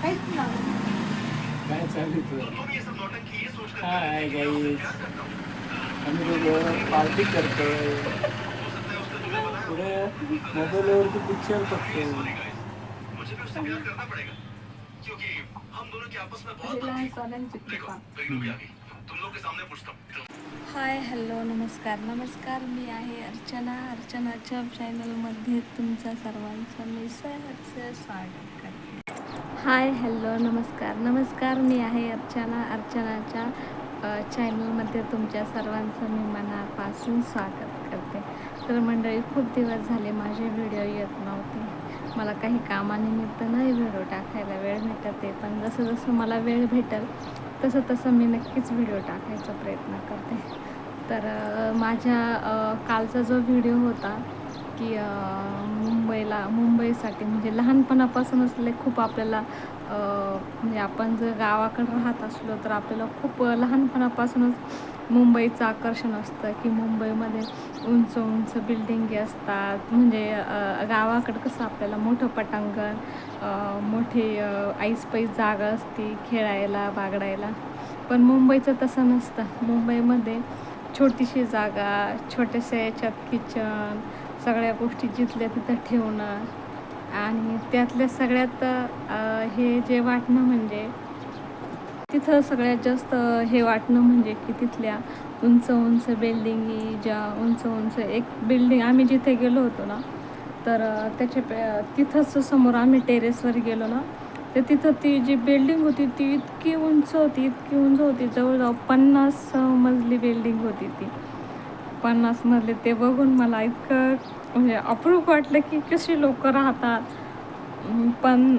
काहीच नाही काय चालू तुझं हाय गाईज आम्ही दोघं पार्टी करतोय पुढे मोबाईलवरती पिक्चर बघतोय लहान सोन्यांची कृपा हाय हॅलो नमस्कार नमस्कार. मी आहे अर्चना. अर्चनाच्या चॅनलमध्ये तुमचं सर्वांचं मी सहर्ष स्वागत करते हाय हॅलो नमस्कार. नमस्कार मी आहे अर्चना. अर्चनाच्या चॅनलमध्ये तुमच्या सर्वांचं मी मनापासून स्वागत करते. तर मंडळी खूप दिवस झाले माझे व्हिडिओ येत नव्हते. मला काही कामानिमित्त नाही व्हिडिओ टाकायला वेळ भेटत आहे पण जसं जसं मला वेळ भेटेल तसं तसं मी नक्कीच व्हिडिओ टाकायचा प्रयत्न करते. तर माझ्या कालचा जो व्हिडिओ होता की मुंबईला मुंबईसाठी म्हणजे लहानपणापासूनच लय खूप आपल्याला म्हणजे आपण जर गावाकडे राहत असलो तर आपल्याला खूप लहानपणापासूनच मुंबईचं आकर्षण असतं की मुंबईमध्ये उंच उंच बिल्डिंगी असतात. म्हणजे गावाकडं कसं आपल्याला मोठं पटांगण मोठे मोठी ऐसपैस जागा असते खेळायला बागडायला पण मुंबईचं तसं नसतं. मुंबईमध्ये छोटीशी जागा छोट्याशा याच्यात किचन सगळ्या गोष्टी जिथल्या तिथं ठेवणं आणि त्यातल्या सगळ्यात हे जे वाटणं म्हणजे तिथं सगळ्यात जास्त हे वाटणं म्हणजे की तिथल्या उंच उंच बिल्डिंगी ज्या उंच उंच एक बिल्डिंग आम्ही जिथे गेलो होतो ना तर त्याच्या पे तिथंच समोर आम्ही टेरेसवर गेलो ना तर तिथं ती जी बिल्डिंग होती ती इतकी उंच होती इतकी उंच होती जवळजवळ पन्नास मजली बिल्डिंग होती ती. पन्नासमजले ते बघून मला इतकं म्हणजे अप्रूप वाटलं की कशी लोक राहतात. पण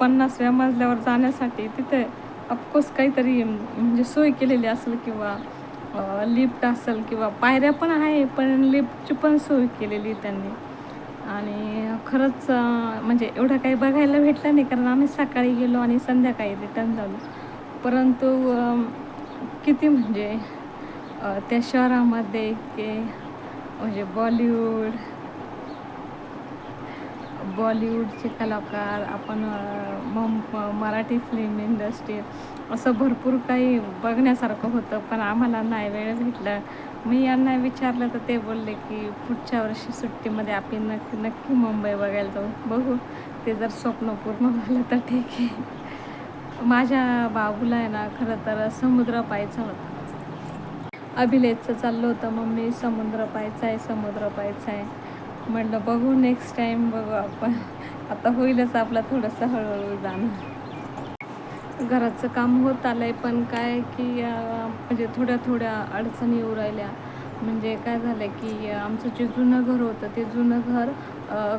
पन्नासव्या मजल्यावर जाण्यासाठी तिथे ऑफकोर्स काहीतरी म्हणजे सोय केलेली असेल किंवा लिफ्ट असेल किंवा पायऱ्या पण आहे पण लिफ्टची पण सोय केलेली त्यांनी. आणि खरंच म्हणजे एवढं काही बघायला भेटलं नाही कारण आम्ही सकाळी गेलो आणि संध्याकाळी रिटर्न झालो. परंतु किती म्हणजे त्या शहरामध्ये के म्हणजे बॉलिवूड बॉलिवूडचे कलाकार आपण मम मराठी फिल्म इंडस्ट्री असं भरपूर काही बघण्यासारखं होतं पण आम्हाला नाही वेळ भेटला. मी यांना विचारलं तर ते बोलले की पुढच्या वर्षी सुट्टीमध्ये आपण नक्की नक्की मुंबई बघायला जाऊ. बघू. ते जर स्वप्न पूर्ण झालं तर ठीक आहे. माझ्या बाबूला आहे ना खरं तर समुद्र पाहायचा होता. अभिलेखचं चाललं होतं मम्मी समुद्र पाहायचा आहे समुद्र पाहायचा आहे. म्हटलं बघू नेक्स्ट टाईम बघू आपण. आता होईलच आपला थोडंसं हळूहळू जाणं. घराचं काम होत आलं आहे पण काय की म्हणजे थोड्या थोड्या अडचणी येऊ राहिल्या. म्हणजे काय झालं की आमचं जे जुनं घर होतं ते जुनं घर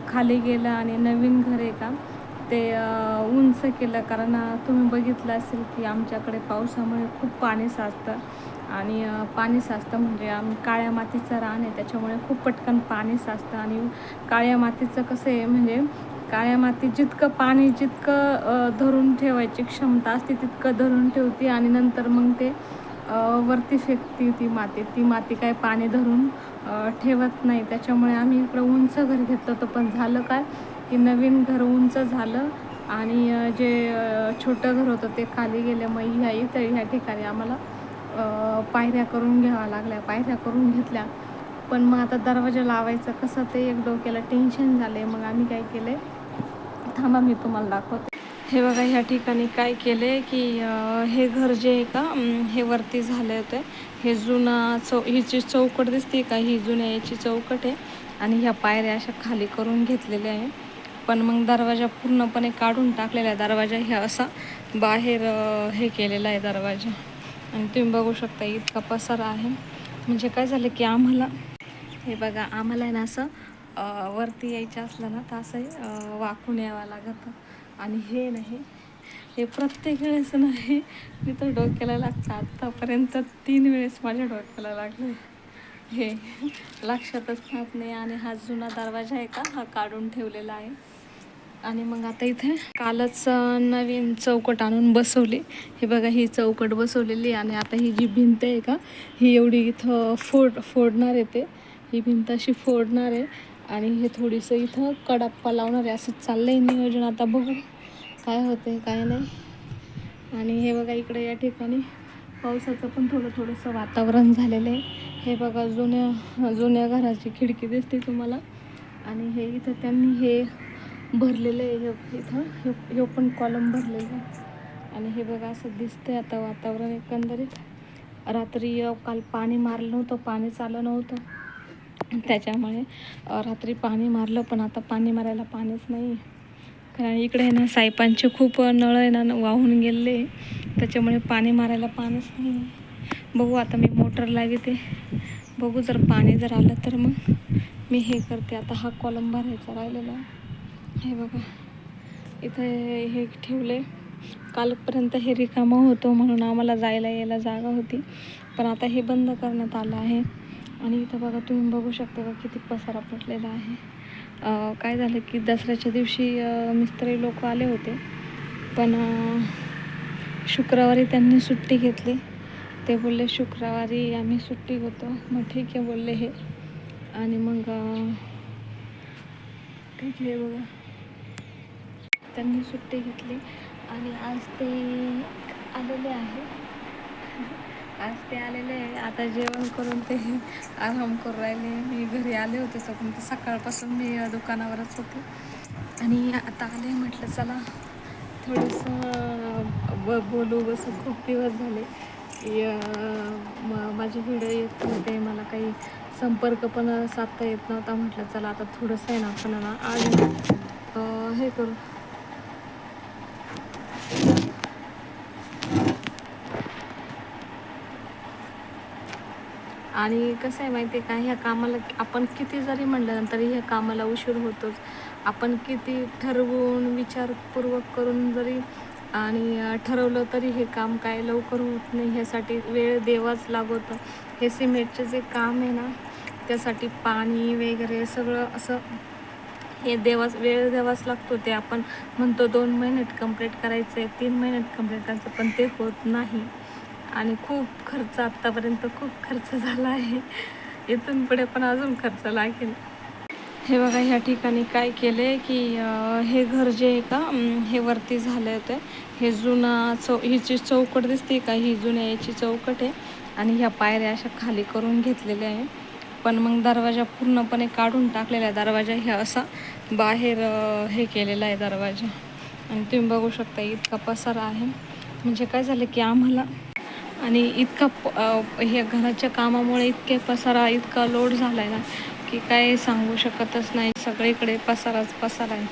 खाली गेलं आणि नवीन घर आहे का ते उंच केलं. कारण तुम्ही बघितलं असेल की आमच्याकडे पावसामुळे खूप पाणी साचतं. आणि पाणी साचतं म्हणजे आम काळ्या मातीचं रान आहे त्याच्यामुळे खूप पटकन पाणी साचतं. आणि काळ्या मातीचं कसं आहे म्हणजे काळ्या मातीत जितकं पाणी जितकं धरून ठेवायची क्षमता असते तितकं धरून ठेवते. आणि नंतर मग ते वरती फेकते ती माती. ती माती काय पाणी धरून ठेवत नाही. त्याच्यामुळे आम्ही इकडं उंच घर घेतलं होतं. पण झालं काय? की नवीन घर उंच झालं आणि जे छोटं घर होतं ते खाली गेलं. मग ह्या इथं ह्या ठिकाणी आम्हाला पायऱ्या करून घ्याव्या लागल्या पायऱ्या करून घेतल्या. पण मग आता दरवाजा लावायचं कसं ते एक डोक्याला टेन्शन झाले मग आम्ही काय केले थांबा मी तुम्हाला दाखवते. हे बघा ह्या ठिकाणी काय केले की हे घर जे आहे का हे वरती झाले होते हे जुना चौ हिची चौकट दिसते का? ही जुन्या याची चौकट आहे. आणि ह्या पायऱ्या अशा खाली करून घेतलेल्या आहे. पण मग दरवाजा पूर्णपणे काढून टाकलेला आहे. दरवाजा हे असा बाहेर हे केलेला आहे दरवाजा. आणि तुम्ही बघू शकता इतका पसारा आहे. म्हणजे काय झालं की आम्हाला हे बघा आम्हाला आहे ना असं वरती यायचं असलं ना तर असं वाकून यावं लागतं. आणि हे नाही हे प्रत्येक वेळेस नाही मी तर डोक्याला लागतं. आत्तापर्यंत तीन वेळेस माझ्या डोक्याला लागलं हे लक्षातच राहत नाही. आणि हा जुना दरवाजा आहे का? हा काढून ठेवलेला आहे. आणि मग आता इथे कालच नवीन चौकट आणून बसवली. हे बघा ही चौकट बसवलेली आणि आता ही जी भिंत आहे का ही एवढी इथं फोड फोडणार आहे ते. ही भिंत अशी फोडणार आहे आणि हे थोडीसं इथं कडाप्पा लावणार आहे. असं चाललं आहे नियोजन आता बघू. काय होते काय नाही. आणि हे बघा इकडे या ठिकाणी पावसाचं पण थोडं थोडंसं वातावरण झालेलं आहे. हे बघा जुन्या जुन्या घराची खिडकी दिसते तुम्हाला. आणि हे इथं त्यांनी हे भरलेलं आहे इथं. हे हे पण कॉलम भरलेलं आहे. आणि हे बघा असं दिसतंय आता वातावरण एकंदरीत. रात्री काल पाणी मारलं नव्हतं पाणी चालं नव्हतं. त्याच्यामुळे रात्री पाणी मारलं पण आता पाणी मारायला पाणीच नाही कारण इकडे आहे ना सायपांचे खूप नळ आहे ना वाहून गेले त्याच्यामुळे पाणी मारायला पाणीच नाही बघू आता मी मोटर लागते बघू जर पाणी जर आलं तर मग. मी हे करते. आता हा कॉलम भरायचा राहिलेला आहे. हे बघा. इथं हे ठेवले. कालपर्यंत हे रिकामं होतं म्हणून आम्हाला जायला यायला जागा होती. पण आता हे बंद करण्यात आलं आहे. आणि इथं बघा तुम्ही बघू शकता का किती पसारा पडलेला आहे. काय झालं की दसऱ्याच्या दिवशी मिस्त्री लोक आले होते. पण शुक्रवारी त्यांनी सुट्टी घेतली. ते बोलले शुक्रवारी आम्ही सुट्टी होतो मग ठीक आहे बोलले हे. आणि मग ठीक आहे बघा. त्यांनी सुट्टी घेतली आणि आज ते आलेले आहे. आज ते आलेले आहे. आता जेवण करून ते आराम करू राहिले. मी घरी आले होते तोपर्यंत सकाळपासून मी दुकानावरच होते. आणि आता आले म्हटलं चला थोडंसं ब बोलू बसू. खूप दिवस झाले. माझे व्हिडिओ येत नव्हते. मला काही संपर्क पण साधता येत नव्हता म्हटलं चला आता थोडंसं आहे ना आपण ना आज हे करू. आणि कसं आहे माहिती आहे का ह्या कामाला आपण किती जरी म्हटलं तरी ह्या कामाला उशीर होतोच. आपण किती ठरवून विचारपूर्वक करून जरी आणि ठरवलं तरी हे काम काय लवकर होत नाही ह्यासाठी वेळ देवाच लागतो. हे सिमेंटचे जे काम आहे ना त्यासाठी पाणी वगैरे सगळं असं हे देवाच वेळ द्यावाच लागतो. ते आपण म्हणतो दोन महिन्यात कंप्लीट करायचं आहे तीन महिन्यात कंप्लीट करायचं पण ते होत नाही. आणि खूप खर्च आत्तापर्यंत खूप खर्च झाला आहे. इथून पुढे पण अजून खर्च लागेल. हे बघा ह्या ठिकाणी काय केले की हे घर जे आहे का हे वरती झालं होतं हे जुना चौ हिची चौकट दिसते का? ही जुन्या याची चौकट आहे. आणि ह्या पायऱ्या अशा खाली करून घेतलेल्या आहे. पण मग दरवाजा पूर्णपणे काढून टाकलेला आहे. दरवाजा हे असा बाहेर हे केलेला आहे दरवाजा. आणि तुम्ही बघू शकता इतका पसारा आहे. म्हणजे काय झालं की आम्हाला आणि इतका प हे घराच्या कामामुळे इतके पसारा इतका लोड झाला आहे ना की काय सांगू शकतच नाही. सगळीकडे पसाराच पसारा आहे.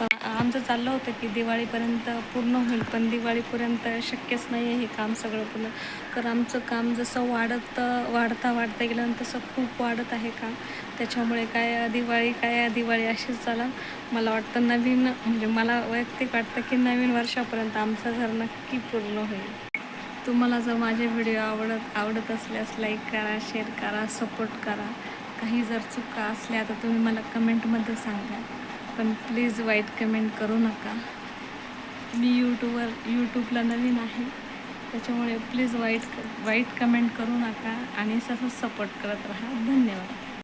तर आमचं चाललं होतं की दिवाळीपर्यंत पूर्ण होईल पण दिवाळीपर्यंत शक्यच नाही आहे हे काम सगळं पूर्ण. तर आमचं काम जसं वाढत वाढता वाढता गेलं तसं खूप वाढत आहे काम. त्याच्यामुळे काय दिवाळी काय दिवाळी अशीच झाला मला वाटतं नवीन म्हणजे मला वैयक्तिक वाटतं की नवीन वर्षापर्यंत आमचं घर नक्की पूर्ण होईल. तुम्हाला जर माझे व्हिडिओ आवडत आवडत असल्यास लाईक करा शेअर करा सपोर्ट करा. काही जर चुका असल्या तर तुम्ही मला कमेंटमध्ये सांगा. पण प्लीज वाईट कमेंट करू नका. मी यूट्यूबवर यूट्यूबला नवीन आहे. त्याच्यामुळे प्लीज वाईट वाईट कमेंट करू नका आणि तसंच सपोर्ट करत राहा. धन्यवाद.